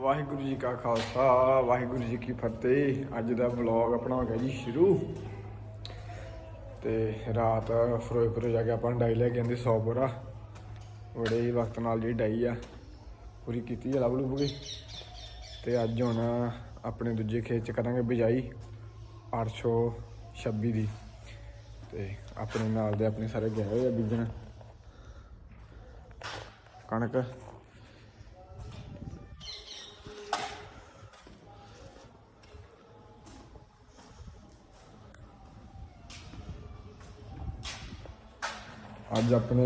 ਵਾਹਿਗੁਰੂ ਜੀ ਕਾ ਖਾਲਸਾ, ਵਾਹਿਗੁਰੂ ਜੀ ਕੀ ਫਤਿਹ। ਅੱਜ ਦਾ ਵਲੌਗ ਆਪਣਾ ਹੋ ਗਿਆ ਜੀ ਸ਼ੁਰੂ। ਤੇ ਰਾਤ ਫਿਰੋਜ਼ਪੁਰ ਜਾ ਕੇ ਆਪਾਂ ਡਾਈ ਲੈ ਕੇ ਆਂਦੇ 100 ਬੋਰਾ ਬੜੇ ਹੀ ਵਕਤ ਨਾਲ ਜਿਹੜੀ ਡਾਈ ਆ, ਪੂਰੀ ਕੀਤੀ ਆ ਲੱਭ ਲੁੱਭ ਗਈ ਤੇ ਅੱਜ ਹੁਣ ਆਪਣੇ ਦੂਜੇ ਖੇਤ ਚ ਕਰਾਂਗੇ ਬਿਜਾਈ 826 ਦੀ। ਤੇ ਆਪਣੇ ਨਾਲ ਦੇ ਆਪਣੇ ਸਾਰੇ ਗਏ ਹੋਏ ਆ ਬੀਜਣ। ਕਣਕ ਅੱਜ ਆਪਣੇ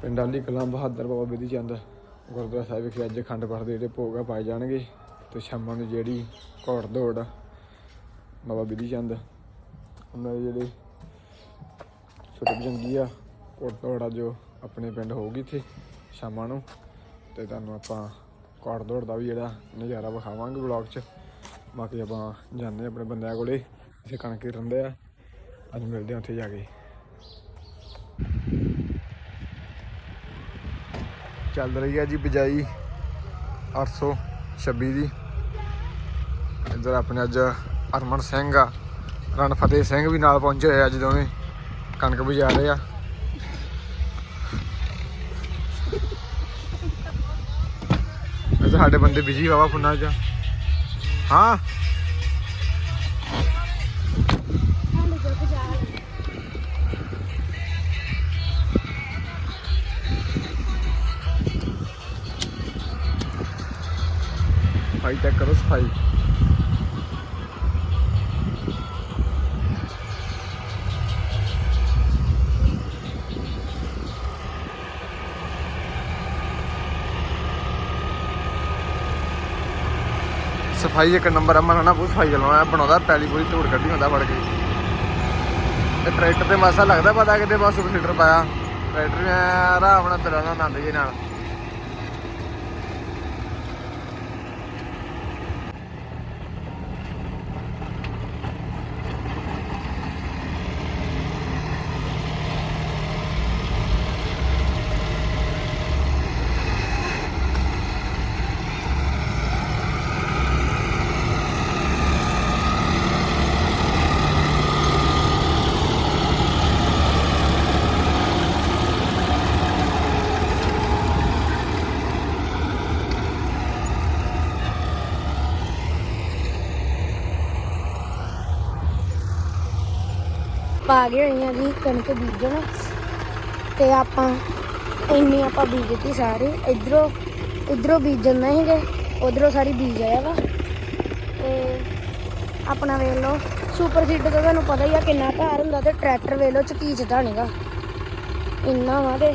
ਪਿੰਡਾਲੀ ਕਲਾਂ ਬਹਾਦਰ ਬਾਬਾ ਬਿਧੀ ਚੰਦ ਗੁਰਦੁਆਰਾ ਸਾਹਿਬ ਵਿਖੇ ਅੱਜ ਅਖੰਡ ਪਾਠ ਦੇ ਜਿਹੜੇ ਭੋਗ ਆ ਪਾਏ ਜਾਣਗੇ ਤੇ ਸ਼ਾਮਾਂ ਨੂੰ ਜਿਹੜੀ ਘੋੜ ਦੌੜ ਆ, ਬਾਬਾ ਬਿਧੀ ਚੰਦ ਉਹਨਾਂ ਦੇ ਜਿਹੜੇ ਛੋਟੇ ਜੰਗੀ ਆ ਘੋੜ ਦੌੜ ਆ ਜੋ ਆਪਣੇ ਪਿੰਡ ਹੋਊਗੀ ਇੱਥੇ ਸ਼ਾਮਾਂ ਨੂੰ ਤੇ ਤੁਹਾਨੂੰ ਆਪਾਂ ਘੋੜ ਦੌੜ ਦਾ ਵੀ ਜਿਹੜਾ ਨਜ਼ਾਰਾ ਵਿਖਾਵਾਂਗੇ ਵਲੌਗ 'ਚ। ਬਾਕੀ ਆਪਾਂ ਜਾਂਦੇ ਹਾਂ ਆਪਣੇ ਬੰਦਿਆਂ ਕੋਲੇ ਇੱਥੇ ਕਣਕ ਹੀ ਰਹਿੰਦੇ ਆ ਅੱਜ ਮਿਲਦੇ ਹਾਂ ਉੱਥੇ ਜਾ ਕੇ। ਚੱਲ ਰਹੀ ਹੈ ਜੀ ਬਿਜਾਈ 826 ਦੀ। ਇੱਧਰ ਆਪਣੇ ਅੱਜ ਅਰਮਨ ਸਿੰਘ ਆ। ਰਣ ਫਤਿਹ ਸਿੰਘ ਵੀ ਨਾਲ ਪਹੁੰਚੇ ਹੋਏ ਅੱਜ ਦੋਵੇਂ। ਕਣਕ ਬਿਜਾ ਰਹੇ ਆ। ਸਾਡੇ ਬੰਦੇ ਬਿਜ਼ੀ ਵਾਵਾ ਫੁੰਨਾ ਚ। ਹਾਂ। 5 ਸਫ਼ਾਈ ਇੱਕ ਨੰਬਰ ਅਮਨ ਹਨਾ, ਬਹੁਤ ਸਫ਼ਾਈ ਚਲਾਉਣਾ ਬਣਾਉਂਦਾ, ਪੈਲੀ ਪੂਰੀ ਧੂੜ ਕੱਢੀ ਹੁੰਦਾ ਵੜ ਕੇ। ਤੇ ਟਰੈਕਟਰ ਤੇ ਮਾਸਾ ਲੱਗਦਾ ਪਤਾ ਕਿਤੇ, ਬਸ ਸੁਪਰ ਸੀਟਰ ਪਾਇਆ। ਟਰੈਕਟਰ ਨੇ ਆਰਾਮ ਨਾਲ ਚਲਾਉਣਾ ਆਨੰਦ ਜੀ ਨਾਲ। ਪਾ ਗਏ ਹੋਈਆਂ ਜੀ ਕਣਕ ਬੀਜਣ। ਤੇ ਆਪਾਂ ਇੰਨੀ ਆਪਾਂ ਬੀਜਤੀ ਸਾਰੇ। ਇਧਰੋਂ ਇਧਰੋਂ ਬੀਜਣ ਨਹੀਂਗੇ ਉਧਰੋਂ ਸਾਰੀ ਬੀਜ ਆਇਆ ਵਾ। ਤੇ ਆਪਣਾ ਵੇਖ ਲਓ ਸੁਪਰ ਸੀਡਰ ਦਾ ਤੁਹਾਨੂੰ ਪਤਾ ਹੀ ਆ ਕਿੰਨਾ ਭਾਰ ਹੁੰਦਾ ਤੇ ਟਰੈਕਟਰ ਵੇਖ ਲਓ ਝਕੀਚਦਾ ਨਹੀਂਗਾ ਇੰਨਾ ਵਾ ਤੇ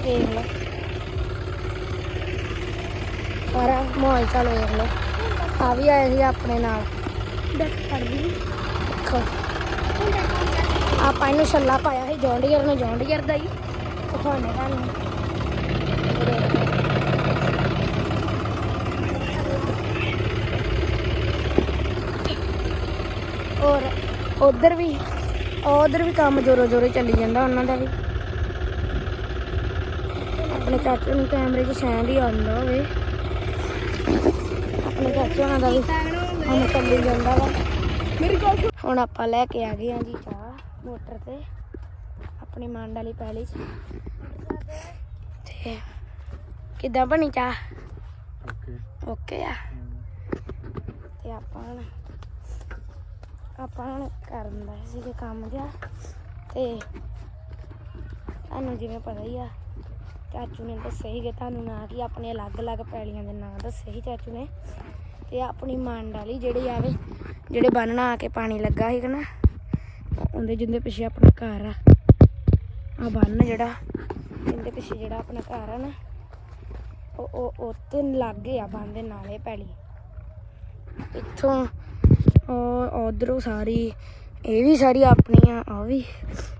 ਵੇਖ ਲਓ। ਸਾਰਾ ਮਾਹੌਲ ਚਾਲ ਵੇਖ ਲਓ। ਆ ਵੀ ਆਏ ਸੀ ਆਪਣੇ ਨਾਲ। ਦੇਖੋ। ਆਪਾਂ ਇਹਨੂੰ ਛੱਲਾ ਪਾਇਆ ਸੀ ਜੌਂਡੀਅਰ ਨੂੰ ਜੌਂਡੀਅਰ ਦਾ ਹੀ। ਦਿਖਾਉਣੇ ਤੁਹਾਨੂੰ। ਔਰ ਉਧਰ ਵੀ ਉਧਰ ਵੀ ਕੰਮ ਜੋਰੋ ਜੋਰੋ ਚੱਲੀ ਜਾਂਦਾ ਉਹਨਾਂ ਦਾ ਵੀ। ਆਪਣੇ ਚਾਚੇ ਨੂੰ ਕੈਮਰੇ 'ਚ ਸ਼ੈਂਡ ਹੀ ਆਉਂਦਾ ਹੋਵੇ। ਆਪਣੇ ਚਾਚੇ ਉਹਨਾਂ ਦਾ ਵੀ ਕੰਮ ਚੱਲੀ ਜਾਂਦਾ ਵਾ। ਹੁਣ ਆਪਾਂ ਲੈ ਕੇ ਆ ਗਏ ਆ ਜੀ ਚਾਹ। ਮੋਟਰ ਤੇ ਆਪਣੀ ਮੰਡ ਵਾਲੀ ਪੈਲੀ ਚ। ਤੇ ਕਿੱਦਾਂ ਬਣੀ ਚਾਹ? ਓਕੇ। ਓਕੇ ਆ। ਤੇ ਆਪਾਂ ਆਪਾਂ ਕਰਨ ਦਾ ਸੀਗੇ ਕੰਮ ਜਿਹਾ। ਤੇ ਤੁਹਾਨੂੰ ਜਿਵੇਂ ਪਤਾ ਹੀ ਆ ਚਾਚੂ ਨੇ ਦੱਸਿਆ ਸੀਗੇ ਤੁਹਾਨੂੰ ਨਾ ਕਿ ਆਪਣੇ ਅਲੱਗ-ਅਲੱਗ ਪੈਲੀਆਂ ਦੇ ਨਾਂ ਦੱਸੇ ਸੀ ਚਾਚੂ ਨੇ। ਤੇ ਆਪਣੀ ਮੰਡ ਵਾਲੀ ਜਿਹੜੀ ਆਵੇ ਜਿਹੜੇ ਬੰਨਣਾ ਆ ਕੇ ਪਾਣੀ ਲੱਗਾ ਸੀਗਾ ਨਾ ਉਹਦੇ ਜਿੰਦੇ ਪਿੱਛੇ ਆਪਣਾ ਘਰ ਆ। ਆ ਬੰਨ ਜਿਹੜਾ ਇਹਦੇ ਪਿੱਛੇ ਜਿਹੜਾ ਆਪਣਾ ਘਰ ਆ ਨਾ, ਉਹ ਉਹ ਉੱਤੇ ਲੱਗੇ ਆ ਬੰਨ ਦੇ ਨਾਲੇ ਪੈਲੀ। ਇੱਥੋਂ ਉਹ ਉਧਰੋਂ ਸਾਰੀ, ਇਹ ਵੀ ਸਾਰੀ ਆਪਣੀ ਆ ਆ ਵੀ।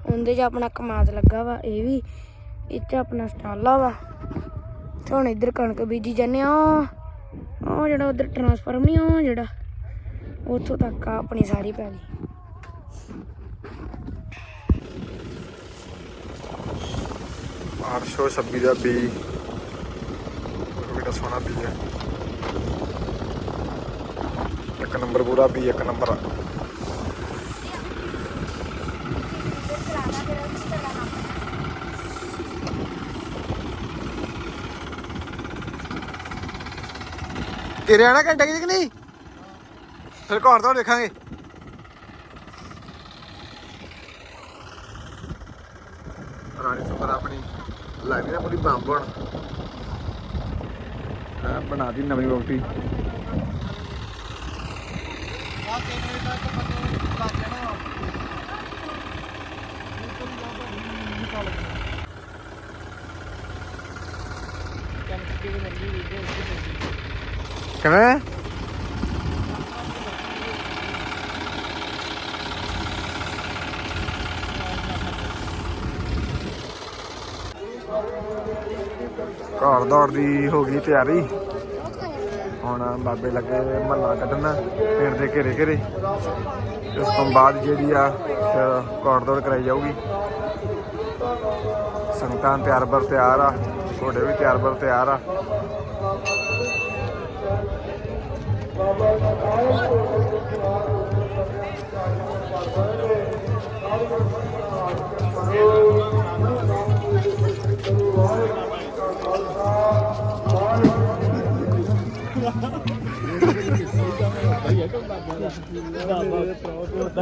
ਉਹਦੇ 'ਚ ਆਪਣਾ ਕਮਾਦ ਲੱਗਾ ਵਾ, ਇਹ ਵੀ। ਇਹ 'ਚ ਆਪਣਾ ਸਟਾਲਾ ਵਾ। ਤੇ ਹੁਣ ਇੱਧਰ ਕਣਕ ਬੀਜੀ ਜਾਂਦੇ ਆ। ਉਹ ਜਿਹੜਾ ਉਧਰ ਟਰਾਂਸਫਾਰਮ ਨਹੀਂ ਉਹ ਜਿਹੜਾ, ਉੱਥੋਂ ਤੱਕ ਆ ਆਪਣੀ ਸਾਰੀ ਪੈਲੀ। ਅੱਠ ਸੌ ਛੱਬੀ ਦਾ ਬੀ ਕਿੱਡਾ ਸੋਹਣਾ ਵੀ ਆ ਇੱਕ ਨੰਬਰ ਪੂਰਾ ਵੀ ਇੱਕ ਨੰਬਰ ਤੇਰੇ ਆਣਾ ਘੰਟੇ ਕਿ ਨਹੀਂ ਫਿਰ ਘਰ ਤੋਂ ਦੇਖਾਂਗੇ ਰਾਣੀ ਸੁਪਰ ਆਪਣੀ ਲੱਗਦੀ ਨਾ ਪੂਰੀ ਬੰਬ ਬਣ ਆ ਬਣਾਦੀ ਨਵੀਂ ਵੋਟੀ ਕਿਵੇਂ? ਘਰ ਦੌੜ ਦੀ ਹੋ ਗਈ ਤਿਆਰੀ। ਹੁਣ ਬਾਬੇ ਲੱਗੇ ਮਹੱਲਾ ਕੱਢਣ, ਪਿੰਡ ਦੇ ਘੇਰੇ ਘੇਰੇ। ਉਸ ਤੋਂ ਬਾਅਦ ਜਿਹੜੀ ਆ, ਫਿਰ ਦੌੜ ਕਰਾਈ ਜਾਊਗੀ। ਸੰਗਤਾਂ ਤਿਆਰ ਬਰ ਤਿਆਰ ਆ, ਘੋੜੇ ਵੀ ਤਿਆਰ ਬਰ ਤਿਆਰ ਆ।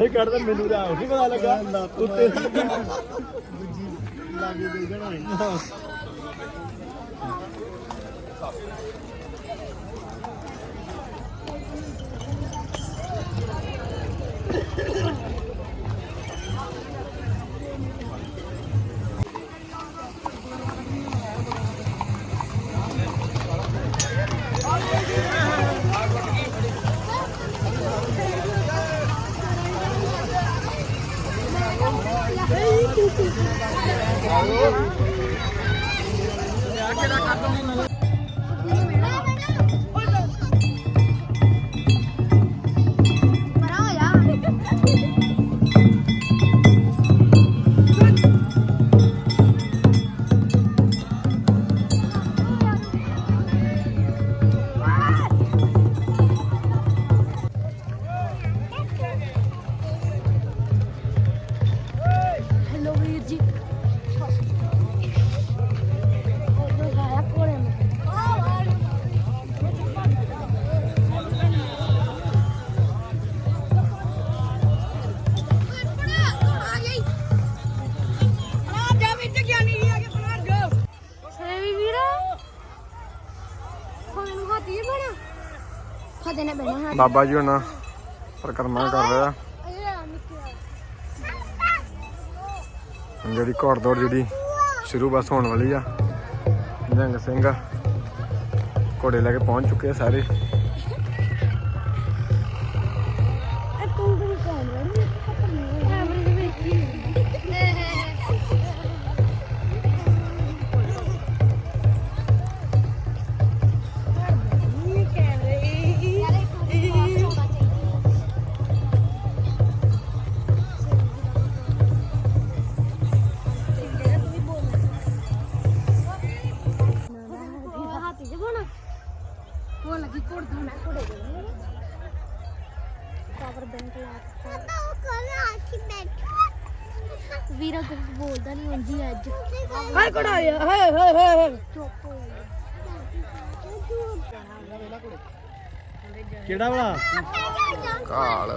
ਨਹੀਂ ਕੱਢਦਾ ਮੈਨੂੰ ਤਾਂ ਨਹੀਂ ਪਤਾ ਲੱਗਾ। ਉੱਤੇ ਲਾਗੇ ਦੇ ਜਣਾ ਹੈਲੋ ਬਾਬਾ ਜੀ ਹੁਣ ਪਰਿਕਰਮਾ ਕਰ ਰਿਹਾ। ਜਿਹੜੀ ਘੋੜ ਦੌੜ ਜਿਹੜੀ ਸ਼ੁਰੂ ਬਸ ਹੋਣ ਵਾਲੀ ਆ। ਨਿਹੰਗ ਸਿੰਘ ਘੋੜੇ ਲੈ ਕੇ ਪਹੁੰਚ ਚੁੱਕੇ ਆ ਸਾਰੇ। ਹਾਏ ਕੜਾਇਆ ਹਾਏ ਹਾਏ ਹਾਏ ਚੁੱਪ ਹੋ ਕਿਹੜਾ ਵਾਲਾ? ਕਾਲ।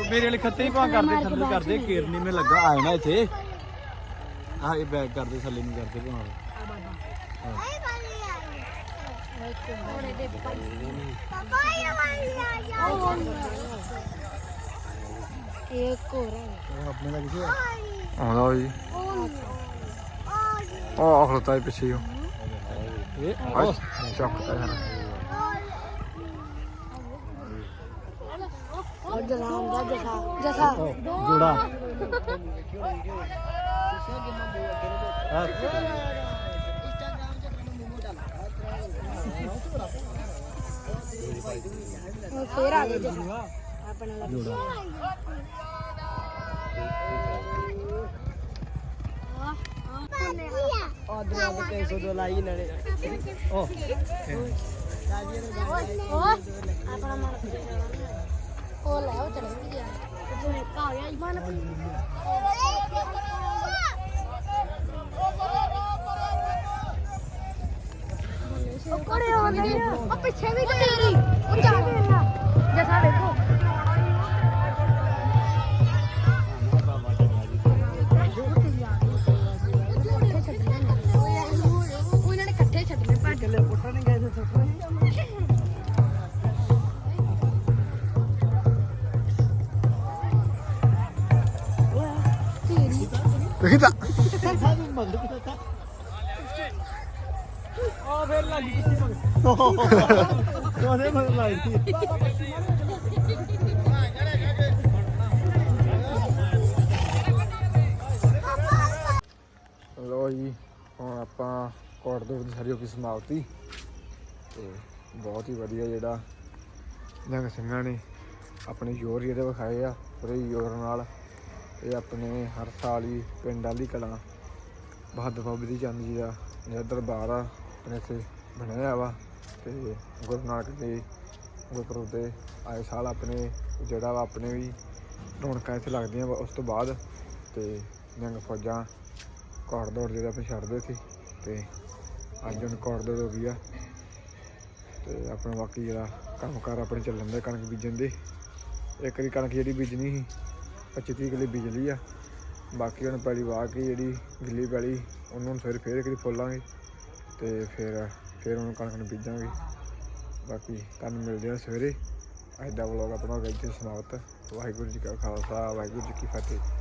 ਮੇਰੇ ਵਾਲੇ ਖੱਤੇ ਹੀ ਪਾ ਕਰਦੇ ਥੱਲੇ ਕਰਦੇ ਕੇਰਨੀ ਮੇ ਲੱਗਾ ਆਏ ਨਾ ਇੱਥੇ। ਆ ਇਹ ਬੈਗ ਕਰਦੇ ਥੱਲੇ ਨਹੀਂ ਕਰਦੇ ਭਾਵੇਂ ਇੱਕ ਹੋਰ ਹੈ ਉਹ ਆਪਣੇ ਦਾ ਕਿਸੇ ਆਉਂਦਾ ਉਹ ਜੀ ਉਹ ਖਲੋਤਾ ਹੈ ਪਿੱਛੇ ਹੀ ਉਹ ਇਹ ਹਾਏ, ਚੱਕਦਾ ਯਾਰ ਉਹ ਜਸਾ ਹੁੰਦਾ ਜਸਾ ਜਸਾ ਜੋੜਾ ਆ ਉਹ ਫੇਰ ਆ ਗਏ ਜਸਾ ਆਪਣੇ ਲੱਗ ਆ ਆ ਆਪਣਾ ਮਨ ਉਹ ਲੈ ਉਹ ਚਲੇ ਗਿਆ ਤੂੰ ਇੱਕ ਆ ਗਿਆ ਮਨ ਉਹ ਕੋੜੇ ਆਉਂਦੇ ਉਹ ਪਿੱਛੇ ਵੀ ਤੇਰੀ ਉਹ ਜਾ ਉਹਦੇ ਮਗਰ ਲੱਗ ਲੋ ਜੀ, ਹੁਣ ਆਪਾਂ ਕੋਟਦੂਰ ਦੀ ਸਾਰੀ ਆਫਿਸ ਸਮਾਪਤੀ। ਤੇ ਬਹੁਤ ਹੀ ਵਧੀਆ ਜਿਹੜਾ ਜੰਗ ਸਿੰਘਾਂ ਨੇ ਆਪਣੇ ਜ਼ੋਰ ਜਿਹੜੇ ਵਿਖਾਏ ਆ, ਪੂਰੇ ਜ਼ੋਰ ਨਾਲ। ਇਹ ਆਪਣੇ ਹਰ ਸਾਲ ਹੀ ਪਿੰਡ ਵਾਲੀ ਕਲਾਂ, ਬਹਾਦਰ ਬਾਬਾ ਦੀ ਚੰਦ ਜੀ ਦਾ, ਜਿਹੜਾ ਦਰਬਾਰ ਆ, ਆਪਣੇ ਇੱਥੇ ਬਣਿਆ ਵਾ ਤੇ ਗੁਰੂ ਨਾਨਕ ਦੇ ਗੁਰਪੁਰਬ ਦੇ ਆਏ ਸਾਲ ਆਪਣੇ ਜਿਹੜਾ ਵਾ ਆਪਣੇ ਵੀ ਰੌਣਕਾਂ ਇੱਥੇ ਲੱਗਦੀਆਂ ਵਾ, ਉਸ ਤੋਂ ਬਾਅਦ ਤੇ ਜੰਗ ਫੌਜਾਂ ਘੋੜ ਦੌੜ ਜਿਹੜਾ ਆਪਾਂ ਛੱਡਦੇ ਸੀ ਤੇ ਅੱਜ ਹੁਣ ਘੋੜ ਦੌੜ ਹੋ ਗਈ ਆ ਤੇ ਆਪਣਾ ਬਾਕੀ ਜਿਹੜਾ ਕੰਮਕਾਰ ਆਪਣੇ ਚੱਲਣ ਦਾ ਕਣਕ ਬੀਜਣ ਦੇ। ਇੱਕ ਦੀ ਕਣਕ ਜਿਹੜੀ ਬੀਜਣੀ ਸੀ 25 ਤੀਹ ਕਿੱਲੇ ਬੀਜ ਲਈ ਆ। ਬਾਕੀ ਹੁਣ ਪੈਲੀ ਵਾਹ ਕੇ ਜਿਹੜੀ ਗਿੱਲੀ ਪੈਲੀ, ਉਹਨੂੰ ਹੁਣ ਫਿਰ ਫੇਰ ਇੱਕ ਦੀ ਫੁੱਲਾਂਗੇ ਤੇ ਫਿਰ ਫਿਰ ਉਹਨੂੰ ਕਣਕ ਨੂੰ ਬੀਜਾਂਗੇ। ਬਾਕੀ ਤੁਹਾਨੂੰ ਮਿਲਦੇ ਆ ਸਵੇਰੇ। ਅੱਜ ਦਾ ਵਲੌਗ ਆਪਣਾ ਇੱਥੇ ਸਮਾਪਤ। ਵਾਹਿਗੁਰੂ ਜੀ ਕਾ ਖਾਲਸਾ, ਵਾਹਿਗੁਰੂ ਜੀ ਕੀ ਫਤਿਹ।